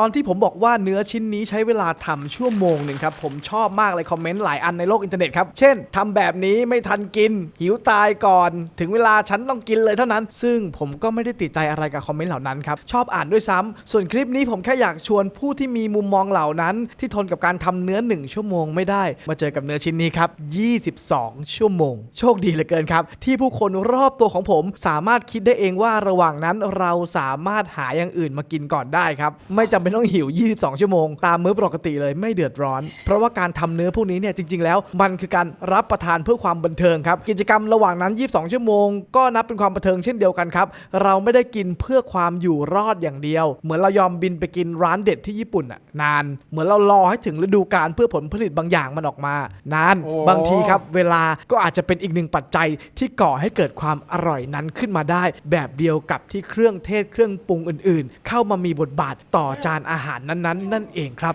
ตอนที่ผมบอกว่าเนื้อชิ้นนี้ใช้เวลาทำชั่วโมงหนึ่งครับ ผมชอบมากเลยคอมเมนต์หลายอันในโลกอินเทอร์เน็ตครับ เช่นทำแบบนี้ไม่ทันกิน หิวตายก่อน ถึงเวลาฉันต้องกินเลยเท่านั้น ซึ่งผมก็ไม่ได้ติดใจอะไรกับคอมเมนต์เหล่านั้นครับชอบอ่านด้วยซ้ำส่วนคลิปนี้ผมแค่อยากชวนผู้ที่มีมุมมองเหล่านั้น ที่ทนกับการทำเนื้อ 1 ชั่วโมงไม่ได้ มาเจอกับเนื้อชิ้นนี้ครับ22 ชั่วโมง โชคดีเหลือเกินครับ ที่ผู้คนรอบตัวของผมสามารถคิดได้เองว่าระหว่างนั้นเราสามารถหาอย่างอื่นมากินก่อนได้ครับ ไม่จำเป็นต้องหิว 22 ชั่วโมง ตามมื้อปกติเลยไม่เดือดร้อน เพราะว่าการทำเนื้อพวกนี้เนี่ยจริง ๆ แล้วมันคือการรับประทานเพื่อความบันเทิงครับ กิจกรรมระหว่างนั้น 22 ชั่วโมง ก็นับเป็นความบันเทิงเช่นเดียวกันครับเราไม่ได้กินเพื่อความอยู่รอดอย่างเดียว เหมือนเรายอมบินไปกินร้านเด็ดที่ญี่ปุ่นอะนาน เหมือนเรารอให้ถึงฤดูกาลเพื่อผลผลิตบางอย่างมันออกมานานโอ้บางทีครับเวลาก็อาจจะเป็นอีกหนึ่งปัจจัยที่ก่อให้เกิดความอร่อยนั้นขึ้นมาได้ แบบเดียวกับที่เครื่องเทศเครื่องปรุงอื่น ๆ เข้ามามีบทบาทต่อจานอาหารนั้นๆ นั่นเองครับ